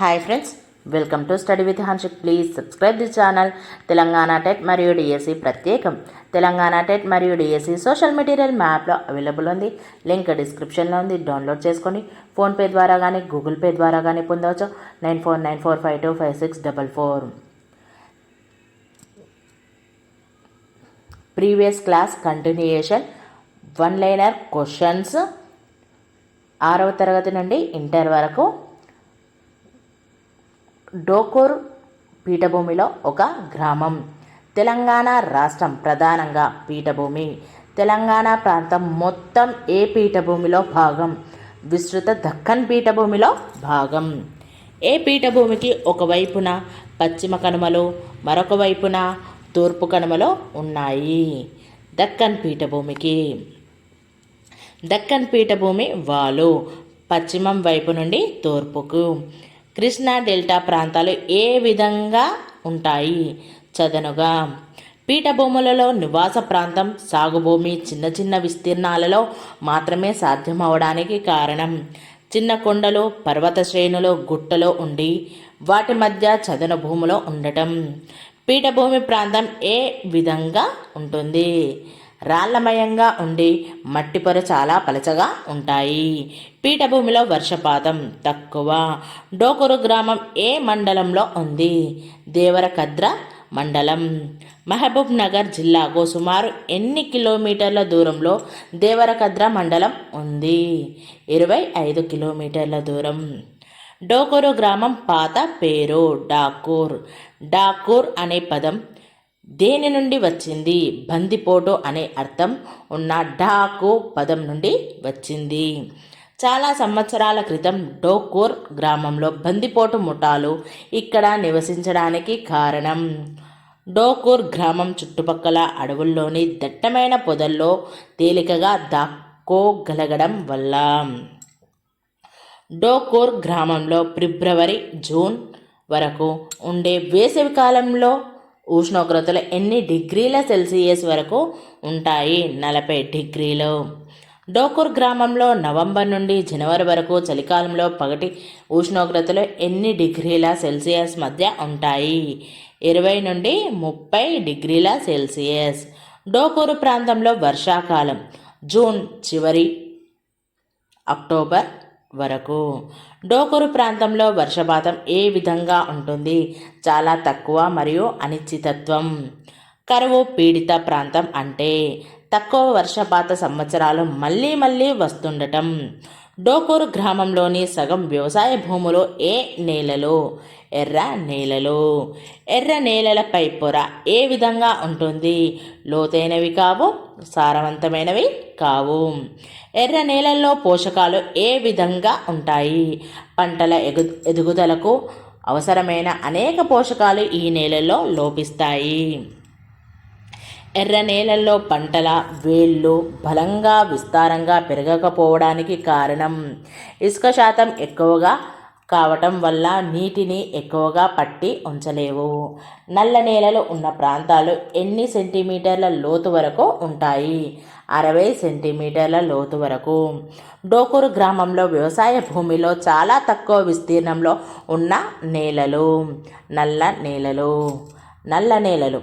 Hi friends welcome to study with Hanshik please subscribe the channel Telangana TET మరియు DSC ప్రత్యేకం. Telangana TET మరియు DSC social material మ్యాప్లో available ఉంది. Link డిస్క్రిప్షన్లో ఉంది. డౌన్లోడ్ చేసుకొని ఫోన్పే ద్వారా కానీ గూగుల్ పే ద్వారా కానీ పొందవచ్చు. Nine four nine four five two five six double four previous class continuation one liner questions ఆరవ తరగతి నుండి ఇంటర్ వరకు డోకూర్ పీఠభూమిలో ఒక గ్రామం. తెలంగాణ రాష్ట్రం ప్రధానంగా పీఠభూమి. తెలంగాణ ప్రాంతం మొత్తం ఏ పీఠభూమిలో భాగం? విస్తృత దక్కన్ పీఠభూమిలో భాగం. ఏ పీఠభూమికి ఒకవైపున పశ్చిమ కనుమలు మరొక వైపున తూర్పు కనుమలో ఉన్నాయి? దక్కన్ పీఠభూమికి. దక్కన్ పీఠభూమి వాలు పశ్చిమం వైపు నుండి తూర్పుకు. కృష్ణా డెల్టా ప్రాంతాలు ఏ విధంగా ఉంటాయి? చదనుగా. పీఠభూములలో నివాస ప్రాంతం సాగుభూమి చిన్న చిన్న విస్తీర్ణాలలో మాత్రమే సాధ్యమవడానికి కారణం. చిన్న కొండలు పర్వత శ్రేణులు గుట్టలో ఉండి వాటి మధ్య చదన భూమిలో ఉండటం. పీఠభూమి ప్రాంతం ఏ విధంగా ఉంటుంది? రాళ్ళమయంగా ఉండి మట్టి పొర చాలా పలచగా ఉంటాయి. పీఠభూమిలో వర్షపాతం తక్కువ. డోకూరు గ్రామం ఏ మండలంలో ఉంది? దేవరకద్ర మండలం. మహబూబ్ నగర్ జిల్లాకు సుమారు ఎన్ని కిలోమీటర్ల దూరంలో దేవరకద్ర మండలం ఉంది? ఇరవై ఐదు కిలోమీటర్ల దూరం. డోకూరు గ్రామం పాత పేరు డాకూర్. డాకూర్ అనే పదం దేని నుండి వచ్చింది? బందిపోటు అనే అర్థం ఉన్న డాకు పదం నుండి వచ్చింది. చాలా సంవత్సరాల క్రితం డోకూర్ గ్రామంలో బందిపోటు ముఠాలు ఇక్కడ నివసించడానికి కారణం. డోకూర్ గ్రామం చుట్టుపక్కల అడవుల్లోని దట్టమైన పొదల్లో తేలికగా దాక్కోగలగడం వల్ల. డోకూర్ గ్రామంలో ఫిబ్రవరి జూన్ వరకు ఉండే వేసవి కాలంలో ఉష్ణోగ్రతలు ఎన్ని డిగ్రీల సెల్సియస్ వరకు ఉంటాయి? నలభై డిగ్రీలు. డోకూర్ గ్రామంలో నవంబర్ నుండి జనవరి వరకు చలికాలంలో పగటి ఉష్ణోగ్రతలు ఎన్ని డిగ్రీల సెల్సియస్ మధ్య ఉంటాయి? ఇరవై నుండి ముప్పై డిగ్రీల సెల్సియస్. డోకూరు ప్రాంతంలో వర్షాకాలం. జూన్ చివరి అక్టోబర్ వరకు. డోకూరు ప్రాంతంలో వర్షపాతం ఏ విధంగా ఉంటుంది? చాలా తక్కువ మరియు అనిశ్చితత్వం. కరువు పీడిత ప్రాంతం అంటే తక్కువ వర్షపాత సంవత్సరాలు మళ్ళీ మళ్ళీ వస్తుండటం. డోకూరు గ్రామంలోని సగం వ్యవసాయ భూములు ఏ నేలలో? ఎర్ర నేలలు. ఎర్ర నేలలపై పొర ఏ విధంగా ఉంటుంది? లోతైనవి కావు సారవంతమైనవి కావు. ఎర్ర నేలల్లో పోషకాలు ఏ విధంగా ఉంటాయి? పంటల ఎగు ఎదుగుదలకు అవసరమైన అనేక పోషకాలు ఈ నేలల్లో లోపిస్తాయి. ఎర్ర నేలల్లో పంటల వేళ్ళు బలంగా విస్తారంగా పెరగకపోవడానికి కారణం ఇసుక శాతం ఎక్కువగా కావటం వల్ల నీటిని ఎక్కువగా పట్టి ఉంచలేవు. నల్ల నేలలు ఉన్న ప్రాంతాలు ఎన్ని సెంటీమీటర్ల లోతు వరకు ఉంటాయి? అరవై సెంటీమీటర్ల లోతు వరకు. డోకూరు గ్రామంలో వ్యవసాయ భూమిలో చాలా తక్కువ విస్తీర్ణంలో ఉన్న నేలలు. నల్ల నేలలు. నల్ల నేలలు.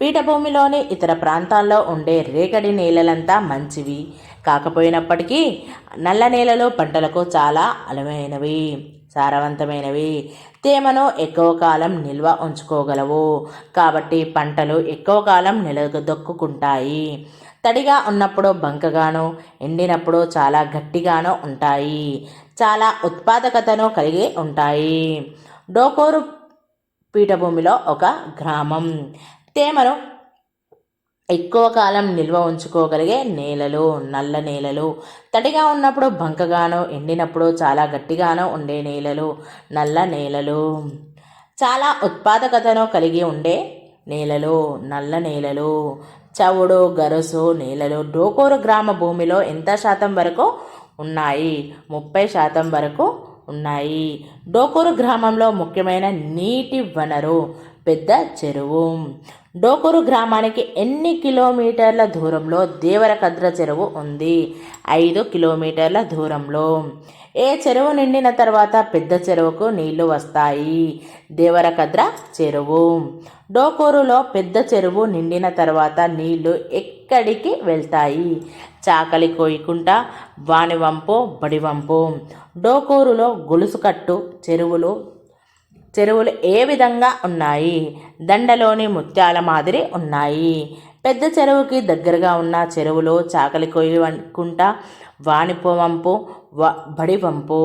పీఠభూమిలోని ఇతర ప్రాంతాల్లో ఉండే రేగడి నేలలంతా మంచివి. కాకపోయినప్పటికీ నల్ల నేలలు పంటలకు చాలా అలవైనవి. సారవంతమైనవి. తేమను ఎక్కువ కాలం నిల్వ ఉంచుకోగలవు. కాబట్టి పంటలు ఎక్కువ కాలం నిలదొక్కుంటాయి తడిగా ఉన్నప్పుడు బంకగాను ఎండినప్పుడు చాలా గట్టిగాను ఉంటాయి. చాలా ఉత్పాదకతను కలిగి ఉంటాయి. డోకోరు పీఠభూమిలో ఒక గ్రామం. తేమను ఎక్కువ కాలం నిల్వ ఉంచుకోగలిగే నేలలు నల్ల నేలలు. తడిగా ఉన్నప్పుడు బంకగానో ఎండినప్పుడు చాలా గట్టిగానో ఉండే నేలలు నల్ల నేలలు. చాలా ఉత్పాదకతను కలిగి ఉండే నేలలు నల్ల నేలలు. చవుడు గరుసు నేలలు డోకూరు గ్రామ భూమిలో ఎంత శాతం వరకు ఉన్నాయి? ముప్పై శాతం వరకు ఉన్నాయి. డోకూరు గ్రామంలో ముఖ్యమైన నీటి వనరు పెద్ద చెరువు. డోకూరు గ్రామానికి ఎన్ని కిలోమీటర్ల దూరంలో దేవరకద్ర చెరువు ఉంది? ఐదు కిలోమీటర్ల దూరంలో. ఏ చెరువు నిండిన తర్వాత పెద్ద చెరువుకు నీళ్ళు వస్తాయి? దేవరకద్ర చెరువు. డోకూరులో పెద్ద చెరువు నిండిన తర్వాత నీళ్ళు ఎక్కడికి వెళ్తాయి? చాకలి కోయకుంట వానివంపు బడివంపు. డోకూరులో గొలుసుకట్టు చెరువులు చెరువులు ఏ విధంగా ఉన్నాయి? దండలోని ముత్యాల మాదిరి ఉన్నాయి. పెద్ద చెరువుకి దగ్గరగా ఉన్న చెరువులో చాకలి కొయ్యి వంకుంట వాణిపు వంపు వ బడివంపు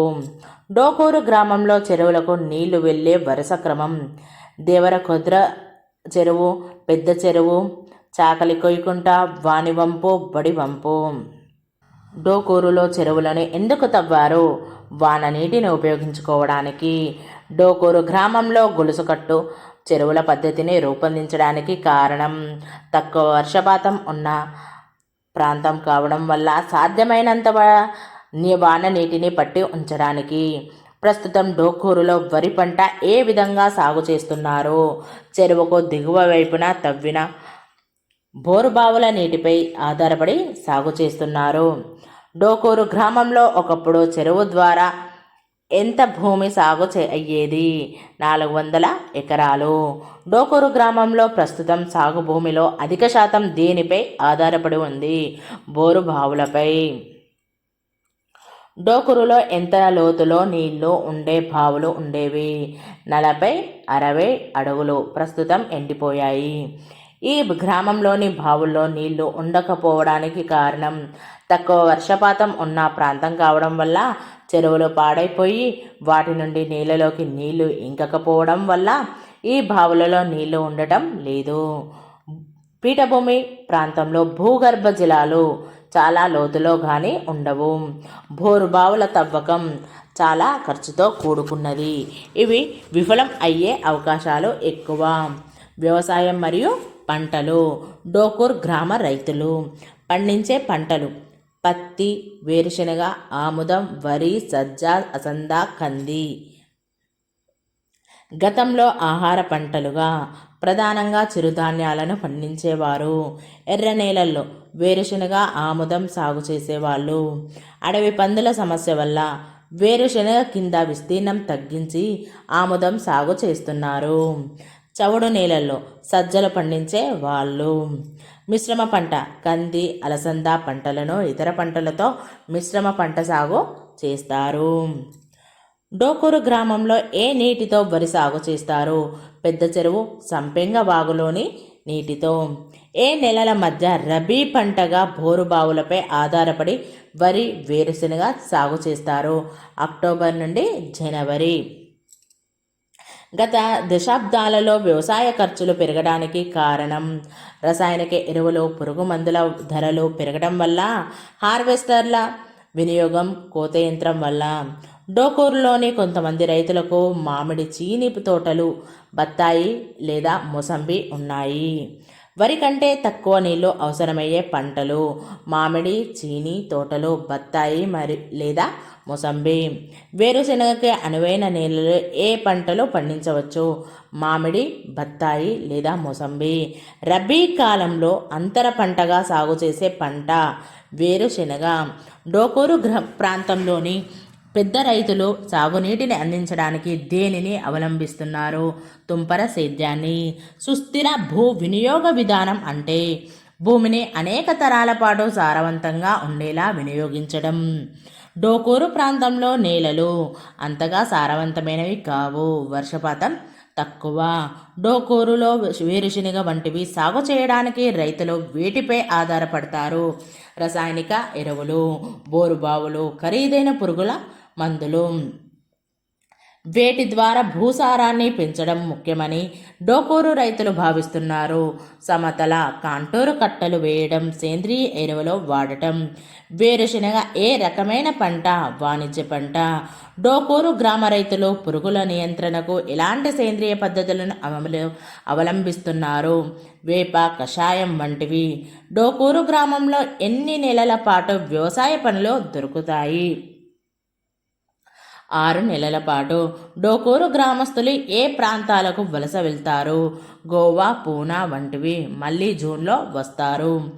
డోకూరు గ్రామంలో చెరువులకు నీళ్ళు వెళ్ళే వరుస క్రమం. దేవరకొద్ర చెరువు పెద్ద చెరువు చాకలి కొయ్యకుంట బడి బడివంపు డోకూరులో చెరువులను ఎందుకు తవ్వారు? వాన నీటిని ఉపయోగించుకోవడానికి. డోకూరు గ్రామంలో గొలుసుకట్టు చెరువుల పద్ధతిని రూపొందించడానికి కారణం. తక్కువ వర్షపాతం ఉన్న ప్రాంతం కావడం వల్ల సాధ్యమైనంత వాన నీటిని పట్టి ఉంచడానికి ప్రస్తుతం డోకూరులో వరి పంట ఏ విధంగా సాగు చేస్తున్నారు? చెరువుకు దిగువ వైపున తవ్విన బోరుబావుల నీటిపై ఆధారపడి సాగు చేస్తున్నారు. డోకూరు గ్రామంలో ఒకప్పుడు చెరువు ద్వారా ఎంత భూమి సాగు చే అయ్యేది? నాలుగు వందల ఎకరాలు. డోకూరు గ్రామంలో ప్రస్తుతం సాగు భూమిలో అధిక శాతం దేనిపై ఆధారపడి ఉంది? బోరు బావులపై. డోకూరులో ఎంత లోతులో నీళ్ళు ఉండే బావులు ఉండేవి? నలభై అరవై అడుగులు ప్రస్తుతం ఎండిపోయాయి. ఈ గ్రామంలోని బావుల్లో నీళ్ళు ఉండకపోవడానికి కారణం తక్కువ వర్షపాతం ఉన్న ప్రాంతం కావడం వల్ల చెరువులు పాడైపోయి వాటి నుండి నీళ్ళలోకి నీళ్ళు ఇంకకపోవడం వల్ల ఈ బావులలో నీళ్ళు ఉండటం లేదు. పీఠభూమి ప్రాంతంలో భూగర్భ జలాలు చాలా లోతులో కానీ ఉండవు. బోరుబావుల తవ్వకం చాలా ఖర్చుతో కూడుకున్నది. ఇవి విఫలం అయ్యే అవకాశాలు ఎక్కువ. వ్యవసాయం మరియు పంటలు. డోకూర్ గ్రామ రైతులు పండించే పంటలు పత్తి వేరుశనగ ఆముదం వరి సజ్జ అసంద కంది. గతంలో ఆహార పంటలుగా ప్రధానంగా చిరుధాన్యాలను పండించేవారు. ఎర్ర నేలల్లో వేరుశనగ ఆముదం సాగు చేసేవాళ్ళు. అడవి పందుల సమస్య వల్ల వేరుశనగ కింద విస్తీర్ణం తగ్గించి ఆముదం సాగు చేస్తున్నారు. చవుడు నేలల్లో సజ్జలు పండించే వాళ్ళు. మిశ్రమ పంట కంది అలసంద పంటలను ఇతర పంటలతో మిశ్రమ పంట సాగు చేస్తారు. డోకూరు గ్రామంలో ఏ నీటితో వరి సాగు చేస్తారు? పెద్ద చెరువు సంపెంగ వాగులోని నీటితో. ఏ నెలల మధ్య రబీ పంటగా బోరుబావులపై ఆధారపడి వరి వేరుశెనగ సాగు చేస్తారు? అక్టోబర్ నుండి జనవరి. గత దశాబ్దాలలో వ్యవసాయ ఖర్చులు పెరగడానికి కారణం రసాయనిక ఎరువులు పురుగు మందుల ధరలు పెరగడం వల్ల హార్వెస్టర్ల వినియోగం కోత యంత్రం వల్ల డోకూరులోని కొంతమంది రైతులకు మామిడి చీని తోటలు బత్తాయి లేదా మొసంబి ఉన్నాయి. వరి కంటే తక్కువ నీళ్ళు అవసరమయ్యే పంటలు మామిడి చీని తోటలు బత్తాయి మరి లేదా మొసంబి. వేరుశెనగకి అనువైన నేలలో ఏ పంటలు పండించవచ్చు? మామిడి బత్తాయి లేదా మొసంబి. రబీ కాలంలో అంతర పంటగా సాగు చేసే పంట వేరుశెనగ. డోకూరు గ్ర ప్రాంతంలోని పెద్ద రైతులు సాగునీటిని అందించడానికి దేనిని అవలంబిస్తున్నారు? తుంపర సేద్యాన్ని. సుస్థిర భూ వినియోగ విధానం అంటే భూమిని అనేక తరాల పాటు సారవంతంగా ఉండేలా వినియోగించడం. డోకూరు ప్రాంతంలో నేలలు అంతగా సారవంతమైనవి కావు. వర్షపాతం తక్కువ. డోకూరులో వేరుశనగ వంటివి సాగు చేయడానికి రైతులు వీటిపై ఆధారపడతారు. రసాయనిక ఎరువులు బోరుబావులు ఖరీదైన పురుగుల మందులు. వేటి ద్వారా భూసారాన్ని పెంచడం ముఖ్యమని డోకూరు రైతులు భావిస్తున్నారు. సమతల కాంటూరు కట్టలు వేయడం సేంద్రియ ఎరువులు వాడటం. వేరుశనగ ఏ రకమైన పంట? వాణిజ్య పంట. డోకూరు గ్రామ రైతులు పురుగుల నియంత్రణకు ఎలాంటి సేంద్రియ పద్ధతులను అమలు అవలంబిస్తున్నారు? వేప కషాయం వంటివి. డోకూరు గ్రామంలో ఎన్ని నెలల పాటు వ్యవసాయ పనులు దొరుకుతాయి? ఆరు నెలల పాటు డోకూరు గ్రామస్తులు ఏ ప్రాంతాలకు వలస వెళ్తారు? గోవా పూనా వంటివి మళ్ళీ జూన్లో వస్తారు.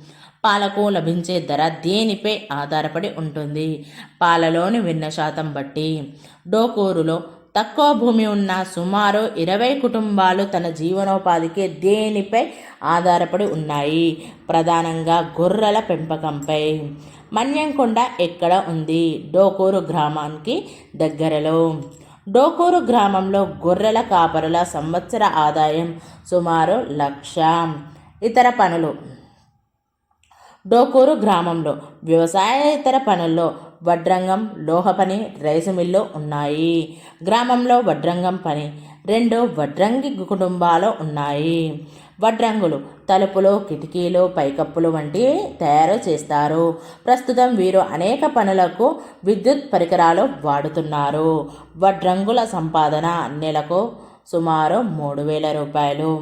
పాలకు లభించే ధర దేనిపై ఆధారపడి ఉంటుంది? పాలలోని వెన్న శాతం బట్టి డోకూరులో తక్కువ భూమి ఉన్న సుమారు ఇరవై కుటుంబాలు తన జీవనోపాధికి దేనిపై ఆధారపడి ఉన్నాయి? ప్రధానంగా గొర్రెల పెంపకంపై. మన్యంకొండ ఎక్కడ ఉంది? డోకూరు గ్రామానికి దగ్గరలో. డోకూరు గ్రామంలో గొర్రెల కాపరుల సంవత్సర ఆదాయం సుమారు లక్ష. ఇతర పనులు. డోకూరు గ్రామంలో వ్యవసాయేతర పనుల్లో వడ్రంగం లోహ పని రైసు మిల్లు ఉన్నాయి. గ్రామంలో వడ్రంగం పని రెండు వడ్రంగి కుటుంబాలు ఉన్నాయి. వడ్రంగులు తలుపులు కిటికీలు పైకప్పులు వంటివి తయారు చేస్తారు. ప్రస్తుతం వీరు అనేక పనులకు విద్యుత్ పరికరాలు వాడుతున్నారు. వడ్రంగుల సంపాదన నెలకు సుమారు మూడు వేల రూపాయలు.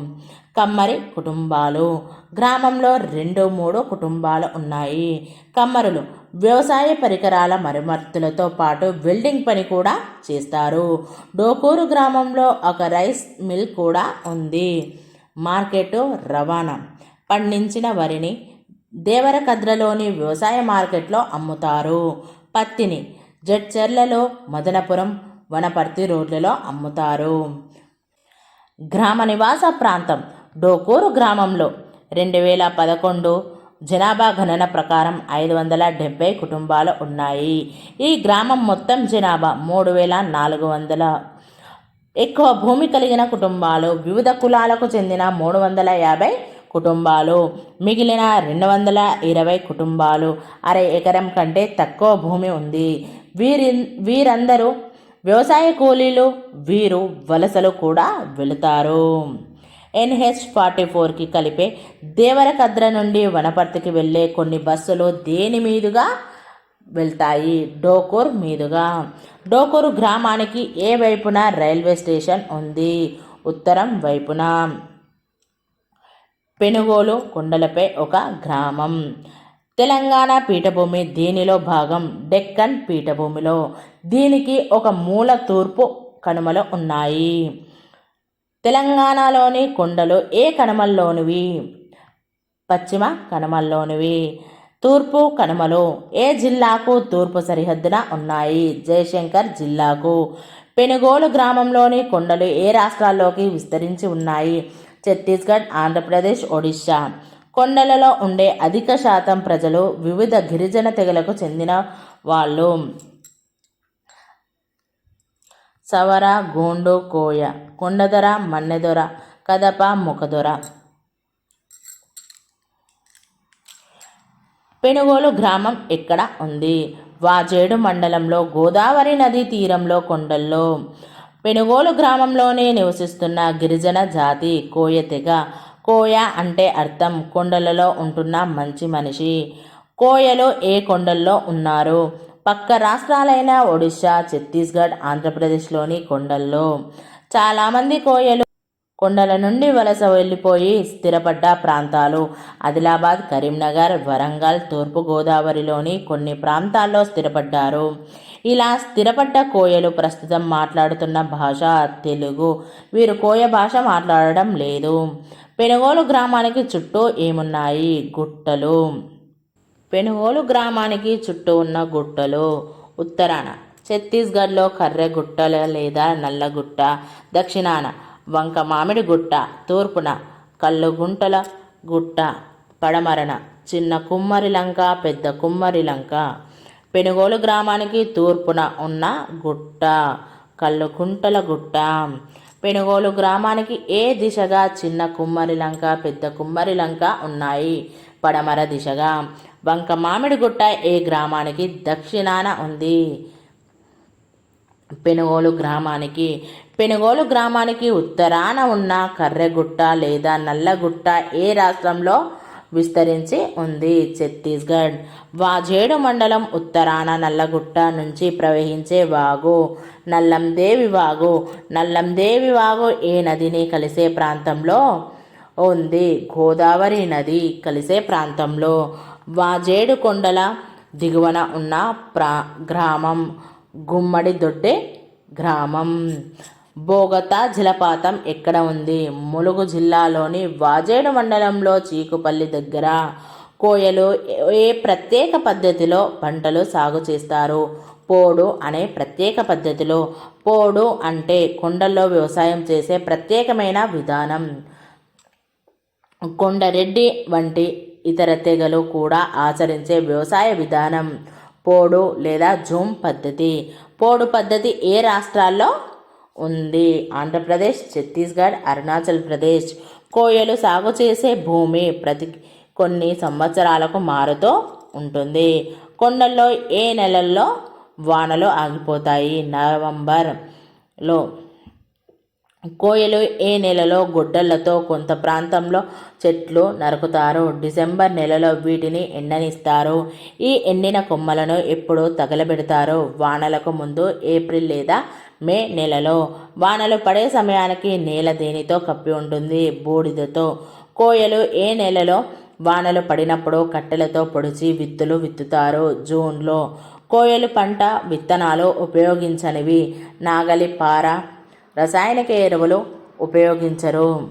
కమ్మరి కుటుంబాలు. గ్రామంలో రెండు మూడు కుటుంబాలు ఉన్నాయి. కమ్మరులు వ్యవసాయ పరికరాల మరమ్మతులతో పాటు వెల్డింగ్ పని కూడా చేస్తారు. డోకూరు గ్రామంలో ఒక రైస్ మిల్ కూడా ఉంది. మార్కెట్ రవాణా. పండించిన వరిని దేవరకద్రలోని వ్యవసాయ మార్కెట్లో అమ్ముతారు. పత్తిని జడ్చర్లలో మదనపురం వనపర్తి రోడ్లలో అమ్ముతారు. గ్రామ నివాస ప్రాంతం డోకూరు గ్రామంలో రెండు వేల పదకొండు జనాభా గణన ప్రకారం ఐదు వందల డెబ్బై కుటుంబాలు ఉన్నాయి. ఈ గ్రామం మొత్తం జనాభా మూడు వేల నాలుగు వందల ఎక్కువ భూమి కలిగిన కుటుంబాలు వివిధ కులాలకు చెందిన మూడు వందల యాభై కుటుంబాలు. మిగిలిన రెండు వందల ఇరవై కుటుంబాలు అర ఎకరం కంటే తక్కువ భూమి ఉంది. వీరి వీరందరూ వ్యవసాయ కూలీలు వీరు వలసలు కూడా వెళుతారు. ఎన్హెచ్ ఫార్టీ ఫోర్కి కలిపే దేవరకద్ర నుండి వనపర్తికి వెళ్ళే కొన్ని బస్సులు దేని మీదుగా వెళ్తాయి. డోకూర్ మీదుగా. డోకూరు గ్రామానికి ఏ వైపున రైల్వే స్టేషన్ ఉంది? ఉత్తరం వైపున. పెనుగోలు కొండలపై ఒక గ్రామం. తెలంగాణ పీఠభూమి దీనిలో భాగం. డెక్కన్ పీఠభూమిలో. దీనికి ఒక మూల తూర్పు కనుమలు ఉన్నాయి. తెలంగాణలోని కొండలు ఏ కనుమల్లోనివి? పశ్చిమ కనుమల్లోనివి. తూర్పు కనుమలు. ఏ జిల్లాకు తూర్పు సరిహద్దున ఉన్నాయి? జయశంకర్ జిల్లాకు. పెనుగోలు గ్రామంలోని కొండలు ఏ రాష్ట్రాల్లోకి విస్తరించి ఉన్నాయి? ఛత్తీస్గఢ్ ఆంధ్రప్రదేశ్ ఒడిశా. కొండలలో ఉండే అధిక శాతం ప్రజలు వివిధ గిరిజన తెగలకు చెందిన వాళ్ళు. సవర గోండు కోయ. కొండదొర మన్నెదొర కదప ముఖదొర పెనుగోలు గ్రామం ఎక్కడ ఉంది? వాజేడు మండలంలో గోదావరి నదీ తీరంలో కొండల్లో. పెనుగోలు గ్రామంలోనే నివసిస్తున్న గిరిజన జాతి కోయ తెగ కోయ అంటే అర్థం కొండలలో ఉంటున్న మంచి మనిషి. కోయలు ఏ కొండల్లో ఉన్నారు? పక్క రాష్ట్రాలైన ఒడిశా ఛత్తీస్గఢ్ ఆంధ్రప్రదేశ్లోని కొండల్లో. చాలామంది కోయలు కొండల నుండి వలస వెళ్ళిపోయి స్థిరపడ్డ ప్రాంతాలు. ఆదిలాబాద్ కరీంనగర్ వరంగల్ తూర్పుగోదావరిలోని కొన్ని ప్రాంతాల్లో స్థిరపడ్డారు. ఇలా స్థిరపడ్డ కోయలు ప్రస్తుతం మాట్లాడుతున్న భాష తెలుగు. వీరు కోయ భాష మాట్లాడడం లేదు. పెనుగోలు గ్రామానికి చుట్టూ ఏమున్నాయి? గుట్టలు. పెనుగోలు గ్రామానికి చుట్టూ ఉన్న గుట్టలు. ఉత్తరాన ఛత్తీస్గఢ్లో కర్రె గుట్టల లేదా నల్లగుట్ట. దక్షిణాన వంక మామిడి గుట్ట తూర్పున కల్లుగుంటల గుట్ట పడమరన చిన్న కుమ్మరి లంక పెద్ద కుమ్మరి లంక. పెనుగోలు గ్రామానికి తూర్పున ఉన్న గుట్ట కల్లుగుంటల గుట్ట. పెనుగోలు గ్రామానికి ఏ దిశగా చిన్న కుమ్మరి లంక పెద్ద కుమ్మరి లంక ఉన్నాయి? పడమర దిశగా. వంక మామిడిగుట్ట ఏ గ్రామానికి దక్షిణాన ఉంది? పెనుగోలు గ్రామానికి పెనుగోలు గ్రామానికి ఉత్తరాన ఉన్న కర్రెగుట్ట లేదా నల్లగుట్ట ఏ రాష్ట్రంలో విస్తరించి ఉంది? ఛత్తీస్గఢ్. వాజేడు మండలం ఉత్తరాన నల్లగుట్ట నుంచి ప్రవహించే వాగు నల్లందేవి వాగు. నల్లందేవి వాగు ఏ నదిని కలిసే ప్రాంతంలో ఉంది? గోదావరి నది కలిసే ప్రాంతంలో. వాజేడు కొండల దిగువన ఉన్న ప్రా గ్రామం గుమ్మడి దొడ్డే గ్రామం. బోగతా జలపాతం ఎక్కడ ఉంది? ములుగు జిల్లాలోని వాజేడు మండలంలో చీకుపల్లి దగ్గర. కోయలు ఏ ప్రత్యేక పద్ధతిలో పంటలు సాగు చేస్తారు? పోడు అనే ప్రత్యేక పద్ధతిలో. పోడు అంటే కొండల్లో వ్యవసాయం చేసే ప్రత్యేకమైన విధానం. కొండరెడ్డి వంటి ఇతర తెగలు కూడా ఆచరించే వ్యవసాయ విధానం. పోడు లేదా జూమ్ పద్ధతి. పోడు పద్ధతి ఏ రాష్ట్రాల్లో ఉంది? ఆంధ్రప్రదేశ్ ఛత్తీస్గఢ్ అరుణాచల్ ప్రదేశ్. కోయలు సాగు చేసే భూమి ప్రతి కొన్ని సంవత్సరాలకు మారుతూ ఉంటుంది. కొండల్లో ఏ నెలల్లో వానలు ఆగిపోతాయి? నవంబర్లో కోయలు ఏ నెలలో గొడ్డళ్ళతో కొంత ప్రాంతంలో చెట్లు నరుకుతారు. డిసెంబర్ నెలలో వీటిని ఎండనిస్తారు. ఈ ఎండిన కొమ్మలను ఎప్పుడు తగలబెడతారు. వానలకు ముందు ఏప్రిల్ లేదా మే నెలలో. వానలు పడే సమయానికి నేల దేనితో కప్పి ఉంటుంది? బూడిదతో. కోయలు ఏ నెలలో వానలు పడినప్పుడు కట్టెలతో పొడిచి విత్తులు విత్తుతారు. జూన్లో. కోయలు పంట విత్తనాలు ఉపయోగించనివి. నాగలి పార రసాయనిక ఎరువులు ఉపయోగించరు.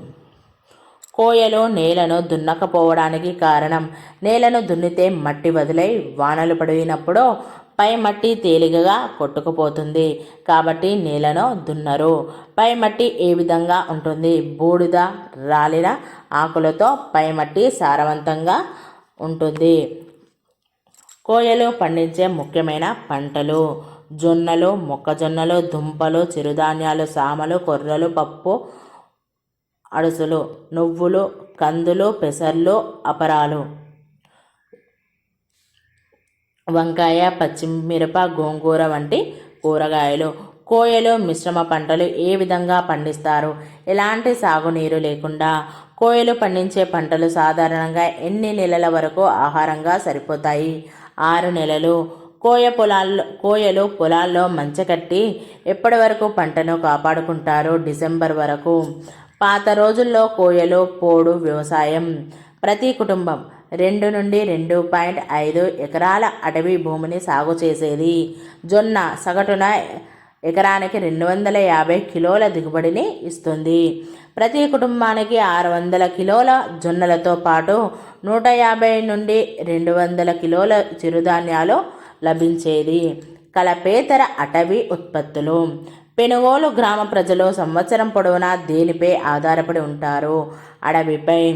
కోయలు నేలను దున్నకపోవడానికి కారణం నేలను దున్నితే మట్టి వదిలై వానలు పడినప్పుడు పై మట్టి తేలికగా కొట్టుకుపోతుంది. కాబట్టి నేలను దున్నరు. పై మట్టి ఏ విధంగా ఉంటుంది? బూడిద రాలిన ఆకులతో పై మట్టి సారవంతంగా ఉంటుంది. కోయలు పండించే ముఖ్యమైన పంటలు జొన్నలు మొక్కజొన్నలు దుంపలు చిరుధాన్యాలు సామలు కొర్రలు పప్పు అడుసులు నువ్వులు కందులు పెసర్లు అపరాలు. వంకాయ పచ్చిమిరప గోంగూర వంటి కూరగాయలు. కోయలు మిశ్రమ పంటలు ఏ విధంగా పండిస్తారు? ఎలాంటి సాగునీరు లేకుండా కోయలు పండించే పంటలు సాధారణంగా ఎన్ని నెలల వరకు ఆహారంగా సరిపోతాయి? ఆరు నెలలు కోయ పొలాల్లో కోయలు పొలాల్లో మంచకట్టి ఎప్పటి వరకు పంటను కాపాడుకుంటారు డిసెంబర్ వరకు. పాత రోజుల్లో కోయలు పోడు వ్యవసాయం. ప్రతి కుటుంబం రెండు నుండి రెండు పాయింట్ ఐదు ఎకరాల అటవీ భూమిని సాగు చేసేది. జొన్న సగటున ఎకరానికి రెండు వందల యాభై కిలోల దిగుబడిని ఇస్తుంది. ప్రతి కుటుంబానికి ఆరు వందల కిలోల జొన్నలతో పాటు నూట యాభై నుండి రెండు వందల కిలోల చిరుధాన్యాలు లభించేది. కలపేతర అటవీ ఉత్పత్తులు. పెనుగోలు గ్రామ ప్రజలు సంవత్సరం పొడవునా దేనిపై ఆధారపడి ఉంటారు? అడవిపై.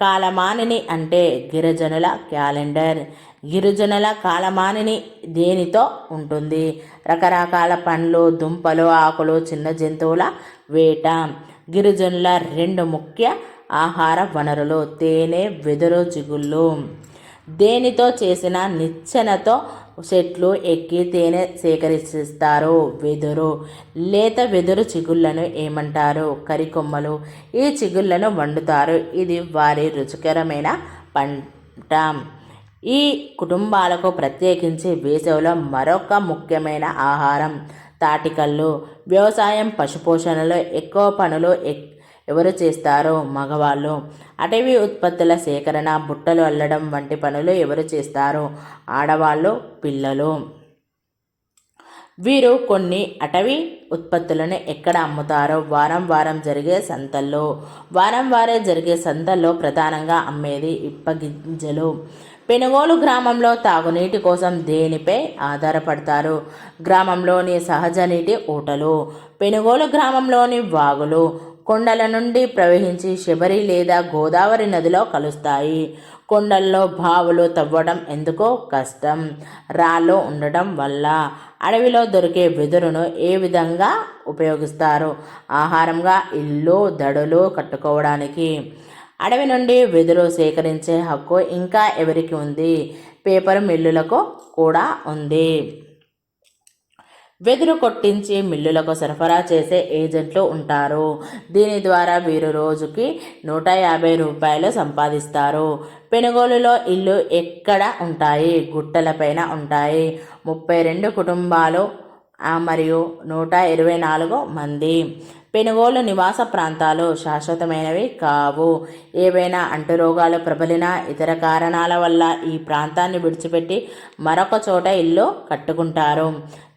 కాలమానిని అంటే గిరిజనుల క్యాలెండర్. గిరిజనుల కాలమానిని దేనితో ఉంటుంది? రకరకాల పండ్లు దుంపలు ఆకులు చిన్న జంతువుల వేట. గిరిజనుల రెండు ముఖ్య ఆహార వనరులు తేనె వెదురు చిగుళ్ళు దేనితో చేసిన నిచ్చెనతో చెట్లు ఎక్కి తేనె సేకరిస్తారు. వెదురు లేత వెదురు చిగుళ్ళను ఏమంటారు? కరికొమ్మలు ఈ చిగుళ్ళను వండుతారు. ఇది వారి రుచికరమైన పంట. ఈ కుటుంబాలకు ప్రత్యేకించి వేసవిలో మరొక ముఖ్యమైన ఆహారం తాటికల్లు. వ్యవసాయం పశుపోషణలో ఎక్కువ పనులు ఎవరు చేస్తారో మగవాళ్ళు. అటవీ ఉత్పత్తుల సేకరణ బుట్టలు అల్లడం వంటి పనులు ఎవరు చేస్తారు ఆడవాళ్ళు పిల్లలు. వీరు కొన్ని అటవీ ఉత్పత్తులను ఎక్కడ అమ్ముతారో వారం వారం జరిగే సంతల్లో వారం వారే జరిగే సంతల్లో ప్రధానంగా అమ్మేది ఇప్పగింజలు. పెనుగోలు గ్రామంలో తాగునీటి కోసం దేనిపై ఆధారపడతారు? గ్రామంలోని సహజ నీటి ఊటలు పెనుగోలు గ్రామంలోని వాగులు కొండల నుండి ప్రవహించి శబరి లేదా గోదావరి నదిలో కలుస్తాయి. కొండల్లో బావులు తవ్వడం ఎందుకో కష్టం. రాళ్ళు ఉండటం వల్ల అడవిలో దొరికే వెదురును ఏ విధంగా ఉపయోగిస్తారు? ఆహారంగా ఇల్లు దడులు కట్టుకోవడానికి అడవి నుండి వెదురు సేకరించే హక్కు ఇంకా ఎవరికి ఉంది? పేపర్ మిల్లులకు కూడా ఉంది. వెదురు కొట్టించి మిల్లులకు సరఫరా చేసే ఏజెంట్లు ఉంటారు. దీని ద్వారా వీరు రోజుకి నూట యాభై రూపాయలు సంపాదిస్తారు. పెనుగోలులో ఇల్లు ఎక్కడ ఉంటాయి? గుట్టలపైన ఉంటాయి. ముప్పై రెండు కుటుంబాలు మరియు నూట ఇరవై నాలుగు మంది. పెనుగోలు నివాస ప్రాంతాలు శాశ్వతమైనవి కావు. ఏవైనా అంటురోగాలు ప్రబలిన ఇతర కారణాల వల్ల ఈ ప్రాంతాన్ని విడిచిపెట్టి మరొక చోట ఇల్లు కట్టుకుంటారు.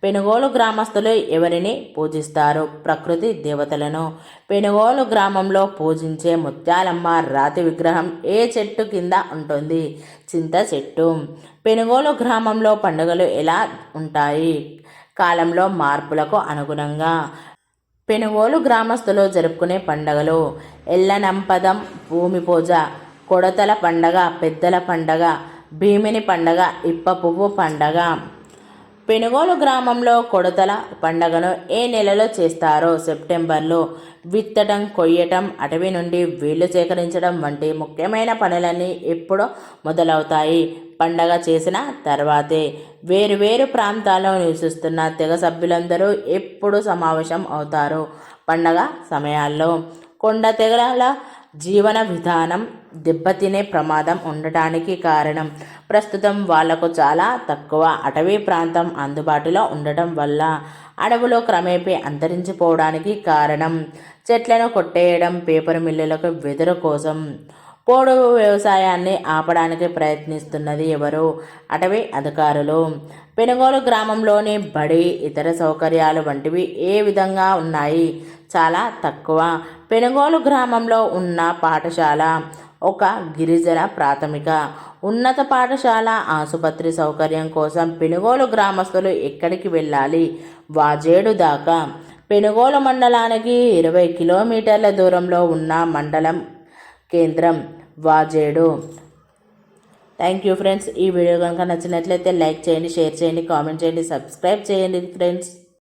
పెనుగోలు గ్రామస్తులు ఎవరిని పూజిస్తారు? ప్రకృతి దేవతలను. పెనుగోలు గ్రామంలో పూజించే ముత్యాలమ్మ రాతి విగ్రహం ఏ చెట్టు కింద ఉంటుంది? చింత చెట్టు. పెనుగోలు గ్రామంలో పండుగలు ఎలా ఉంటాయి? కాలంలో మార్పులకు అనుగుణంగా. పెనుగోలు గ్రామస్తులు జరుపుకునే పండగలు. ఎల్లనంపదం భూమి పూజ కొడతల పండగ పెద్దల పండగ భీమిని పండగ ఇప్ప పువ్వు పండగ. పెనుగోలు గ్రామంలో కొడతల పండగను ఏ నెలలో చేస్తారో సెప్టెంబర్లో విత్తడం కొయ్యటం అటవీ నుండి వీళ్ళు సేకరించడం వంటి ముఖ్యమైన పనులన్నీ ఎప్పుడో మొదలవుతాయి. పండగ చేసిన తర్వాతే వేరు వేరు ప్రాంతాల్లో నివసిస్తున్న తెగ సభ్యులందరూ ఎప్పుడు సమావేశం అవుతారు. పండగ సమయాల్లో కొండ తెగల జీవన విధానం దెబ్బతినే ప్రమాదం ఉండటానికి కారణం. ప్రస్తుతం వాళ్ళకు చాలా తక్కువ అటవీ ప్రాంతం అందుబాటులో ఉండటం వల్ల అడవులు క్రమేపీ అంతరించిపోవడానికి కారణం. చెట్లను కొట్టేయడం పేపర్ మిల్లులకు వెదురు కోసం పోడు వ్యవసాయాన్ని ఆపడానికి ప్రయత్నిస్తున్నది ఎవరు? అటవీ అధికారులు. పెనుగోలు గ్రామంలోని బడి ఇతర సౌకర్యాలు వంటివి ఏ విధంగా ఉన్నాయి? చాలా తక్కువ. పెనుగోలు గ్రామంలో ఉన్న పాఠశాల ఒక గిరిజన ప్రాథమిక. ఉన్నత పాఠశాల ఆసుపత్రి సౌకర్యం కోసం పెనుగోలు గ్రామస్తులు ఎక్కడికి వెళ్ళాలి? వాజేడు దాకా. పెనుగోలు మండలానికి ఇరవై కిలోమీటర్ల దూరంలో ఉన్న మండలం కేంద్రం వాజేడు. Thank you friends. ఈ వీడియో కనుక నచ్చినట్లయితే లైక్ చేయండి షేర్ చేయండి కామెంట్ చేయండి సబ్స్క్రైబ్ చేయండి ఫ్రెండ్స్.